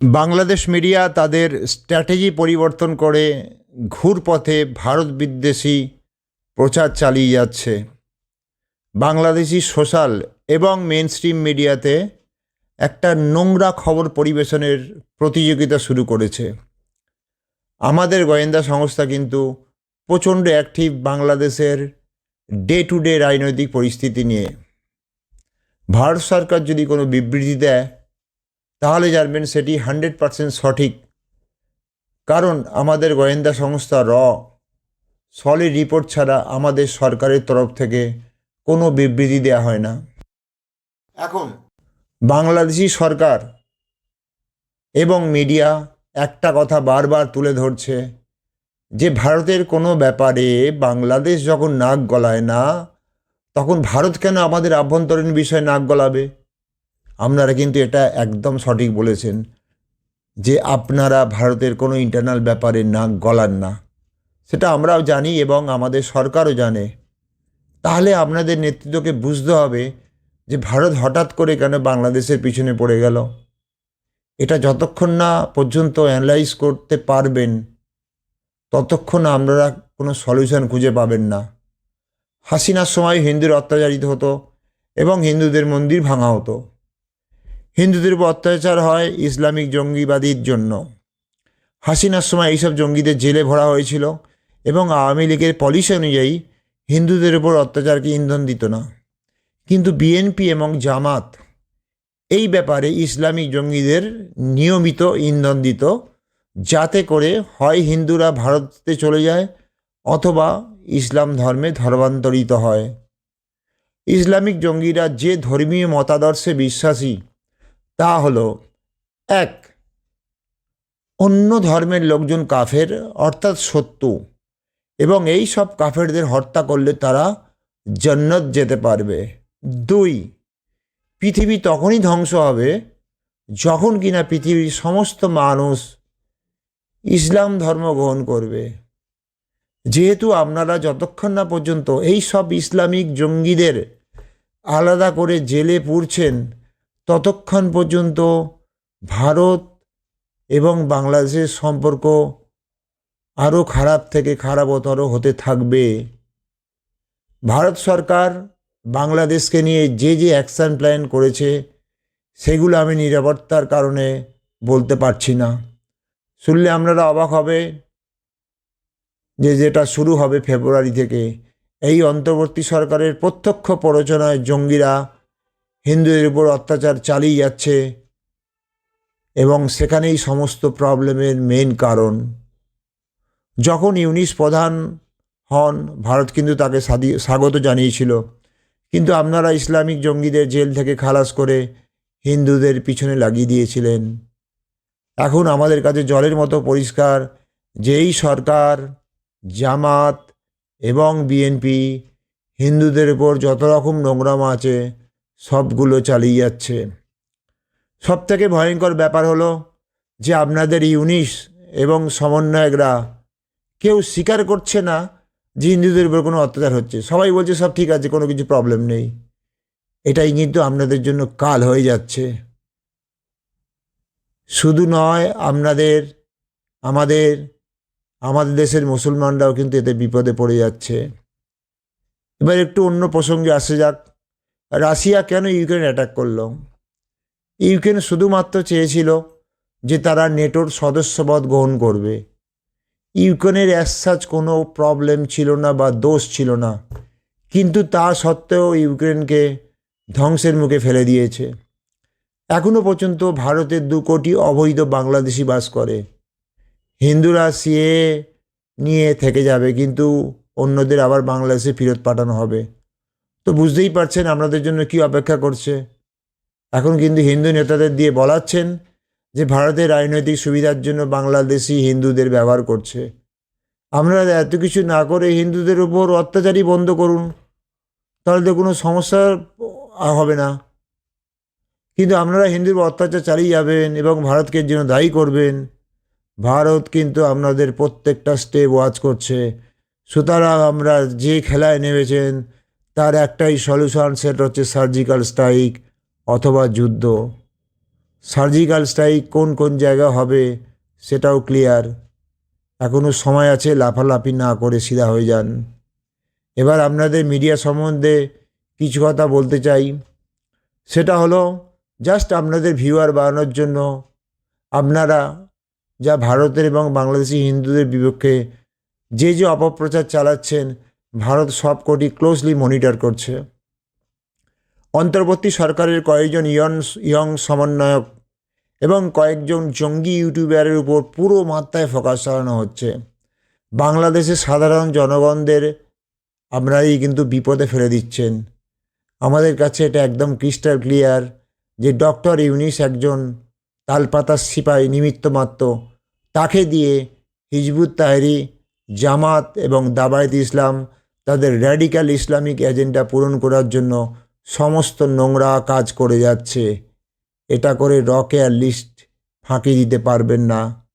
Bangladesh media তাদের strategy পরিবর্তন করে ঘুরপথে ভারত বিদ্বেষী প্রচার চালিয়ে যাচ্ছে। বাংলাদেশি সোশ্যাল এবং মেন স্ট্রিম মিডিয়াতে একটা নোংরা খবর পরিবেশনের প্রতিযোগিতা শুরু করেছে। আমাদের গোয়েন্দা সংস্থা কিন্তু প্রচণ্ড অ্যাক্টিভ বাংলাদেশের ডে টু ডে রাজনৈতিক পরিস্থিতি নিয়ে। ভারত সরকার যদি কোনো বিবৃতি দেয় তাহলে জানবেন সেটি হান্ড্রেড পারসেন্ট সঠিক। কারণ আমাদের গোয়েন্দা সংস্থা র সলিড রিপোর্ট ছাড়া আমাদের সরকারের তরফ থেকে কোনো বিবৃতি দেওয়া হয় না। এখন, বাংলাদেশি সরকার এবং মিডিয়া একটা কথা বারবার তুলে ধরছে যে ভারতের কোনো ব্যাপারে বাংলাদেশ যখন নাক গলায় না, তখন ভারত কেন আমাদের আভ্যন্তরীণ বিষয়ে নাক গলাবে? আপনারা কিন্তু এটা একদম সঠিক বলেছেন যে আপনারা ভারতের কোনো ইন্টারনাল ব্যাপারে নাক গলান না। সেটা আমরাও জানি এবং আমাদের সরকারও জানে। তাহলে আপনাদের নেতৃত্বকে বুঝতে হবে যে ভারত হঠাৎ করে কেন বাংলাদেশের পিছনে পড়ে গেল। এটা যতক্ষণ না পর্যন্ত অ্যানালাইজ করতে পারবেন, ততক্ষণ আপনারা কোনো সলিউশন খুঁজে পাবেন না। হাসিনার সময় হিন্দুর অত্যাচারিত হতো এবং হিন্দুদের মন্দির ভাঙা হতো। হিন্দুদের উপর অত্যাচার হয় ইসলামিক জঙ্গিবাদীর জন্য। হাসিনার সময় এইসব জঙ্গিদের জেলে ভরা হয়েছিল এবং আওয়ামী লীগের পলিসি অনুযায়ী হিন্দুদের উপর অত্যাচারকে ইন্ধন দিত না। কিন্তু বিএনপি এবং জামাত এই ব্যাপারে ইসলামিক জঙ্গিদের নিয়মিত ইন্ধন দিত যাতে করে হয় হিন্দুরা ভারতে চলে যায় অথবা ইসলাম ধর্মে ধর্মান্তরিত হয়। ইসলামিক জঙ্গিরা যে ধর্মীয় মতাদর্শে বিশ্বাসী তা হলো, এক, অন্য ধর্মের লোকজন কাফের, অর্থাৎ সত্য, এবং এই সব কাফেরদের হত্যা করলে তারা জন্নত যেতে পারবে। দুই, পৃথিবী তখনই ধ্বংস হবে যখন কিনা পৃথিবীর সমস্ত মানুষ ইসলাম ধর্ম গ্রহণ করবে। যেহেতু আপনারা যতক্ষণ না পর্যন্ত এই সব ইসলামিক জঙ্গিদের আলাদা করে জেলে পুরছেন ততক্ষণ পর্যন্ত ভারত এবং বাংলাদেশের সম্পর্ক আরও খারাপ থেকে খারাপতর হতে থাকবে। ভারত সরকার বাংলাদেশকে নিয়ে যে যে অ্যাকশান প্ল্যান করেছে, সেগুলো আমি নিরাপত্তার কারণে বলতে পারছি না। শুনলে আপনারা অবাক হবে যে যেটা শুরু হবে ফেব্রুয়ারি থেকে। এই অন্তর্বর্তী সরকারের প্রত্যক্ষ প্ররোচনায় জঙ্গিরা হিন্দুদের উপর অত্যাচার চালিয়ে যাচ্ছে এবং সেখানেই সমস্ত প্রবলেমের মেন কারণ। যখন ইউনিস প্রধান হন, ভারত কিন্তু তাকে স্বাগত জানিয়েছিল। কিন্তু আপনারা ইসলামিক জঙ্গিদের জেল থেকে খালাস করে হিন্দুদের পিছনে লাগিয়ে দিয়েছিলেন। এখন আমাদের কাছে জলের মতো পরিষ্কার, যেই সরকার, জামাত এবং বিএনপি হিন্দুদের উপর যত রকম নোংরামা আছে সবগুলো চালিয়ে যাচ্ছে। সব থেকে ভয়ঙ্কর ব্যাপার হলো যে আপনাদের ইউনিস এবং সমন্বয়করা কেউ স্বীকার করছে না যে হিন্দুদের উপর কোনো অত্যাচার হচ্ছে। সবাই বলছে, সব ঠিক আছে, কোনো কিছু প্রবলেম নেই। এটাই কিন্তু আপনাদের জন্য কাল হয়ে যাচ্ছে। শুধু নয়, আপনাদের, আমাদের আমাদের দেশের মুসলমানরাও কিন্তু এতে বিপদে পড়ে যাচ্ছে। এবার একটু অন্য প্রসঙ্গে আসে যাক। রাশিয়া কেন ইউক্রেন অ্যাটাক করল? ইউক্রেন শুধুমাত্র চেয়েছিল যে তারা নেটোর সদস্যপদ গ্রহণ করবে। ইউক্রেনের অ্যাসাজ কোনো প্রবলেম ছিল না বা দোষ ছিল না। কিন্তু তা সত্ত্বেও ইউক্রেনকে ধ্বংসের মুখে ফেলে দিয়েছে। এখনও পর্যন্ত ভারতের দু কোটি অবৈধ বাংলাদেশি বাস করে। হিন্দুরা সিএ নিয়ে থেকে যাবে, কিন্তু অন্যদের আবার বাংলাদেশে ফেরত পাঠানো হবে। তো বুঝতেই পারছেন আপনাদের জন্য কি অপেক্ষা করছে। এখন কিন্তু হিন্দু নেতাদের দিয়ে বলাচ্ছেন যে ভারতের রাজনৈতিক সুবিধার জন্য বাংলাদেশি হিন্দুদের ব্যবহার করছে। আপনারা এত কিছু না করে হিন্দুদের উপর অত্যাচারই বন্ধ করুন, তাহলে তো কোনো সমস্যা হবে না। কিন্তু আপনারা হিন্দুর অত্যাচার চালিয়ে যাবেন এবং ভারতকে জন্য দায়ী করবেন। ভারত কিন্তু আপনাদের প্রত্যেকটা স্টেপ ওয়াচ করছে। সুতরাং আমরা যে খেলায় নেমেছেন তার একটাই সলিউশন সেটা হচ্ছে সার্জিক্যাল স্ট্রাইক অথবা যুদ্ধ। সার্জিক্যাল স্ট্রাইক কোন কোন জায়গা হবে সেটাও ক্লিয়ার এখনও সময় আছে, লাফালাফি না করে সিধা হয়ে যান। এবার আপনাদের মিডিয়া সম্বন্ধে কিছু কথা বলতে চাই। সেটা হলো জাস্ট আপনাদের ভিউয়ার বাড়ানোর জন্য আপনারা যা ভারতের এবং বাংলাদেশি হিন্দুদের বিপক্ষে যে যে অপপ্রচার চালাচ্ছেন ভারত সব কোটি ক্লোজলি মনিটর করছে। অন্তর্বর্তী সরকারের কয়েকজন ইয়ন ইয়ং সমন্বয়ক এবং কয়েকজন জঙ্গি ইউটিউবারের উপর পুরো মাত্রায় ফোকাস চালানো হচ্ছে। বাংলাদেশের সাধারণ জনগণদের আপনারাই কিন্তু বিপদে ফেলে দিচ্ছেন। আমাদের কাছে এটা একদম ক্রিস্টাল ক্লিয়ার যে ডক্টর ইউনিস একজন তালপাতার সিপাহী নিমিত্ত মাত্র। তাকে দিয়ে হিজবুত তাহরি, জামাত এবং দাবায়ত ইসলাম তাদের র্যাডিক্যাল ইসলামিক এজেন্ডা পূরণ করার জন্য সমস্ত নোংরা কাজ করে যাচ্ছে। এটা করে রকে আর লিস্ট ফাঁকি দিতে পারবেন না।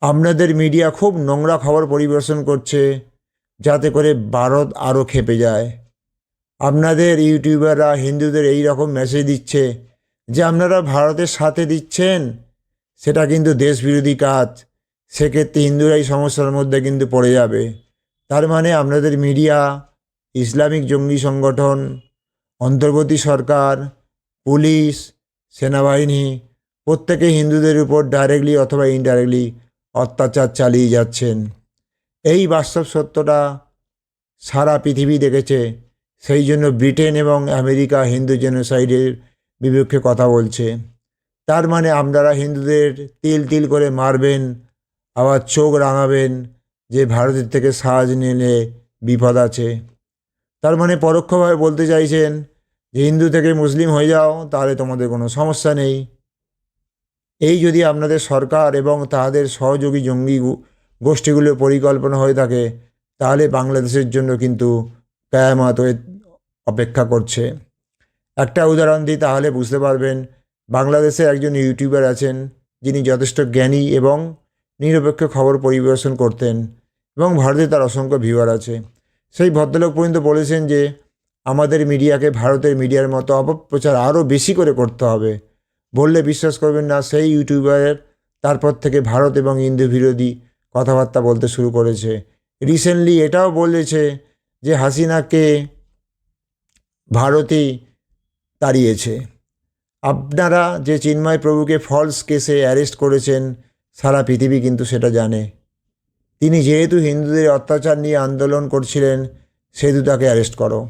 আপনাদের মিডিয়া খুব নোংরা খবর পরিবেশন করছে, যাতে করে ভারত আরও খেপে যায়। আপনাদের ইউটিউবাররা, হিন্দুদের এই রকম মেসেজ দিচ্ছে যে, আপনারা ভারতের সাথে দিচ্ছেন? সেটা কিন্তু দেশবিরোধী কাজ। সেক্ষেত্রে হিন্দুরাই সমস্যার মধ্যে কিন্তু পড়ে যাবে। তার মানে আপনাদের মিডিয়া, ইসলামিক জঙ্গি সংগঠন, অন্তর্বর্তী সরকার, পুলিশ, সেনাবাহিনী, প্রত্যেকে হিন্দুদের উপর ডাইরেক্টলি অথবা ইনডাইরেক্টলি অত্যাচার চালিয়ে যাচ্ছেন। এই বাস্তব সত্যটা সারা পৃথিবী দেখেছে। সেই জন্য ব্রিটেন এবং আমেরিকা হিন্দু জেনোসাইডের বিপক্ষে কথা বলছে। তার মানে আপনারা হিন্দুদের তিল তিল করে মারবেন, আবার চোখ রাঙাবেন যে ভারতের থেকে সাহায্য নিলে বিপদ আছে। তার মানে পরোক্ষভাবে বলতে চাইছেন যে হিন্দু থেকে মুসলিম হয়ে যাও, তাহলে তোমাদের কোনো সমস্যা নেই। এই যদি আপনাদের সরকার এবং তাদের সহযোগী জঙ্গি গো- গোষ্ঠীগুলোর পরিকল্পনা হয়ে থাকে, তাহলে বাংলাদেশের জন্য কিন্তু কেয়ামাত হয়ে অপেক্ষা করছে। একটা উদাহরণ দিই, তাহলে বুঝতে পারবেন, বাংলাদেশে একজন ইউটিউবার আছেন, যিনি যথেষ্ট জ্ঞানী এবং নিরপেক্ষ খবর পরিবেশন করতেন। এবং ভারতে তার অসংখ্য ভিউয়ার আছে। সেই ভদ্রলোক পর্যন্ত বলেছেন যে, আমাদের মিডিয়াকে ভারতের মিডিয়ার মতো অপপ্রচার আরও বেশি করে করতে হবে। বললে বিশ্বাস করবেন না, সেই ইউটিউবারের তারপর থেকে ভারত এবং হিন্দু বিরোধী কথাবার্তা বলতে শুরু করেছে। রিসেন্টলি এটাও বলেছে যে, হাসিনাকে ভারতই তাড়িয়েছে। আপনারা যে চিন্ময় প্রভুকে ফলস কেসে অ্যারেস্ট করেছেন, সারা পৃথিবী কিন্তু সেটা জানে। তিনি যেহেতু হিন্দুদের অত্যাচার নিয়ে আন্দোলন করছিলেন, সেহেতু তাকে অ্যারেস্ট করো।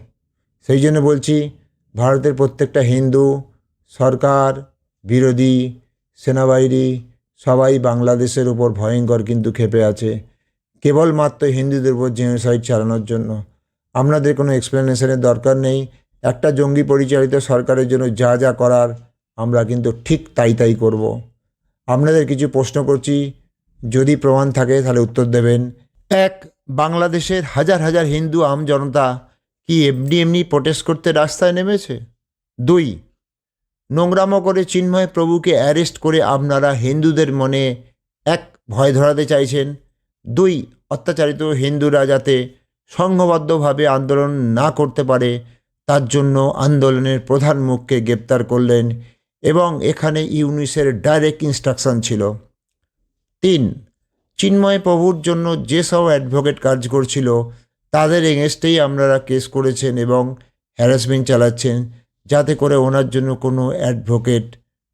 সেই জন্য বলছি, ভারতের প্রত্যেকটা হিন্দু, সরকার, বিরোধী, সেনাবাহিনী, সবাই বাংলাদেশের উপর ভয়ঙ্কর কিন্তু ক্ষেপে আছে। কেবলমাত্র হিন্দুদের উপর জেনোসাইড চালানোর জন্য। আপনাদের কোনো এক্সপ্লেনেশনের দরকার নেই। একটা জঙ্গি পরিচালিত সরকারের জন্য যা যা করার, আমরা কিন্তু ঠিক তাই তাই করব। আপনাদের কিছু প্রশ্ন করছি যদি প্রমাণ থাকে, তাহলে উত্তর দেবেন, এক, বাংলাদেশের হাজার হাজার হিন্দু আম জনতা কি এমনি এমনি প্রোটেস্ট করতে রাস্তায় নেমেছে? দুই, নোংরামো করে চিন্ময় প্রভুকে অ্যারেস্ট করে আপনারা হিন্দুদের মনে এক ভয় ধরাতে চাইছেন। দুই, অত্যাচারিত হিন্দুরা যাতে সংঘবদ্ধভাবে আন্দোলন না করতে পারে, তার জন্য আন্দোলনের প্রধান মুখকে গ্রেপ্তার করলেন এবং এখানে ইউনিসের ডাইরেক্ট ইনস্ট্রাকশন ছিল। তিন, চিন্ময় প্রভুর জন্য যেসব অ্যাডভোকেট কাজ করছিল, তাদের এগেনস্টেই আপনারা কেস করেছেন এবং হ্যারাসমেন্ট চালাচ্ছেন যাতে করে ওনার জন্য কোনো অ্যাডভোকেট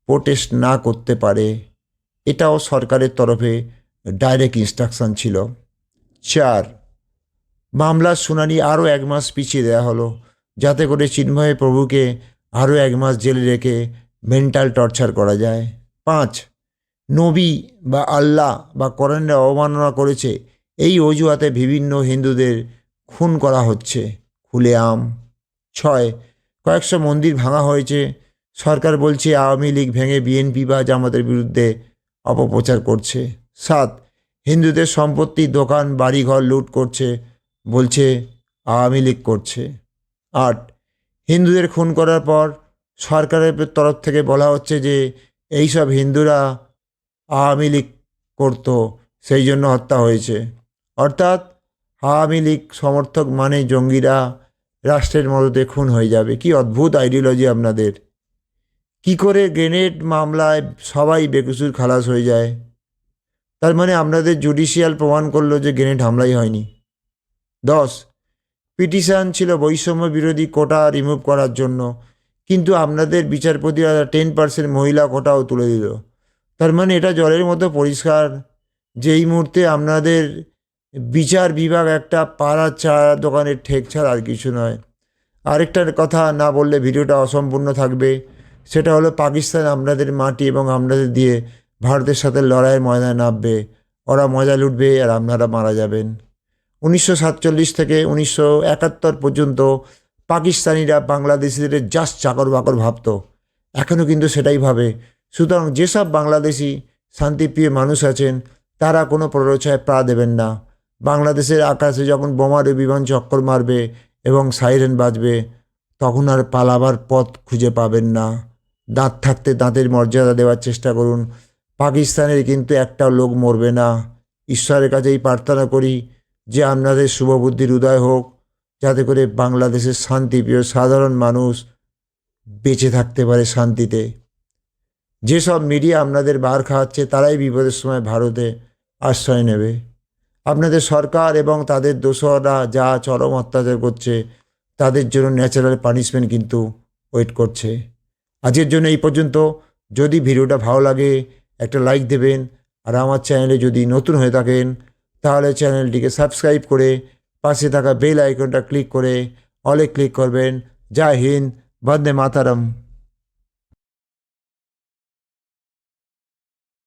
প্রোটেস্ট না করতে পারে। এটাও সরকারের তরফে ডাইরেক্ট ইনস্ট্রাকশন ছিল। চার, মামলার শুনানি আরও এক মাস পিছিয়ে দেওয়া হলো, যাতে করে চিন্ময় প্রভুকে আরও এক মাস জেলে রেখে মেন্টাল টর্চার করা যায়। পাঁচ নবী বা আল্লাহ বা কোরআনের অবমাননা করেছে, এই অজুহাতে বিভিন্ন হিন্দুদের খুন করা হচ্ছে। খুলেআম ছয়, কয়েকশো মন্দির ভাঙা হয়েছে। সরকার বলছে আওয়ামী লীগ ভেঙে বিএনপি বা জামাতের বিরুদ্ধে অপপ্রচার করছে। সাত, হিন্দুদের সম্পত্তি, দোকান, বাড়িঘর লুট করছে বলছে আওয়ামী লীগ করছে। আট, হিন্দুদের খুন করার পর সরকারের তরফ থেকে বলা হচ্ছে যে এইসব হিন্দুরা আওয়ামী লীগ করতো, সেই জন্য হত্যা হয়েছে। অর্থাৎ আওয়ামী লীগ সমর্থক মানে জঙ্গিরা রাষ্ট্রের মদতে খুন হয়ে যাবে। কি অদ্ভুত আইডিওলজি আপনাদের। কি করে গ্রেনেড মামলায় সবাই বেকসুর খালাস হয়ে যায়। তার মানে আপনাদের জুডিশিয়াল প্রমাণ করল যে গ্রেনেড হামলাই হয়নি। দশ, পিটিশন ছিল বৈষম্য বিরোধী কোটা রিমুভ করার জন্য। কিন্তু আপনাদের বিচারপতিরা টেন পার্সেন্ট মহিলা কোটাও তুলে দিল। তার মানে এটা জলের মতো পরিষ্কার। যে এই মুহূর্তে আপনাদের বিচার বিভাগ একটা পাড়া চা দোকানের ঠেক ছাড়া আর কিছু নয়। আরেকটার কথা না বললে ভিডিওটা অসম্পূর্ণ থাকবে। সেটা হলো পাকিস্তান আপনাদের মাটি এবং আপনাদের দিয়ে ভারতের সাথে লড়াইয়ের ময়দানে নামবে। ওরা মজা লুটবে আর আপনারা মারা যাবেন। উনিশশো সাতচল্লিশ থেকে উনিশশো একাত্তর পর্যন্ত পাকিস্তানিরা বাংলাদেশিদের জাস্ট চাকর বাকর ভাবতো। এখনও কিন্তু সেটাই ভাবে। সুতরাং যেসব বাংলাদেশি শান্তিপ্রিয় মানুষ আছেন, তারা কোনো প্ররোচনায় পা দেবেন না। বাংলাদেশের আকাশে যখন বোমারে বিমান চক্কর মারবে এবং সাইরেন বাজবে, তখন আর পালাবার পথ খুঁজে পাবেন না। দাঁত থাকতে দাঁতের মর্যাদা দেওয়ার চেষ্টা করুন। পাকিস্তানের কিন্তু একটা লোক মরবে না। ঈশ্বরের কাছেই প্রার্থনা করি যে আপনাদের শুভবুদ্ধির উদয় হোক, যাতে করে বাংলাদেশের শান্তিপ্রিয় সাধারণ মানুষ বেঁচে থাকতে পারে শান্তিতে। যেসব মিডিয়া আপনাদের বার খাওয়াচ্ছে, তারাই বিপদের সময় ভারতে আশ্রয় নেবে। আপনাদের সরকার এবং তাদের দোসররা যা চরম অত্যাচার করছে, তাদের জন্য ন্যাচারাল পানিশমেন্ট কিন্তু ওয়েট করছে। আজকের জন্য এই পর্যন্ত। যদি ভিডিওটা ভালো লাগে, একটা লাইক দেবেন। আর আমার চ্যানেলে যদি নতুন হয়ে থাকেন, তাহলে চ্যানেলটিকে সাবস্ক্রাইব করে পাশে থাকা বেল আইকনটা ক্লিক করে অলে ক্লিক করবেন। জয় হিন্দ, বন্দে মাতারম।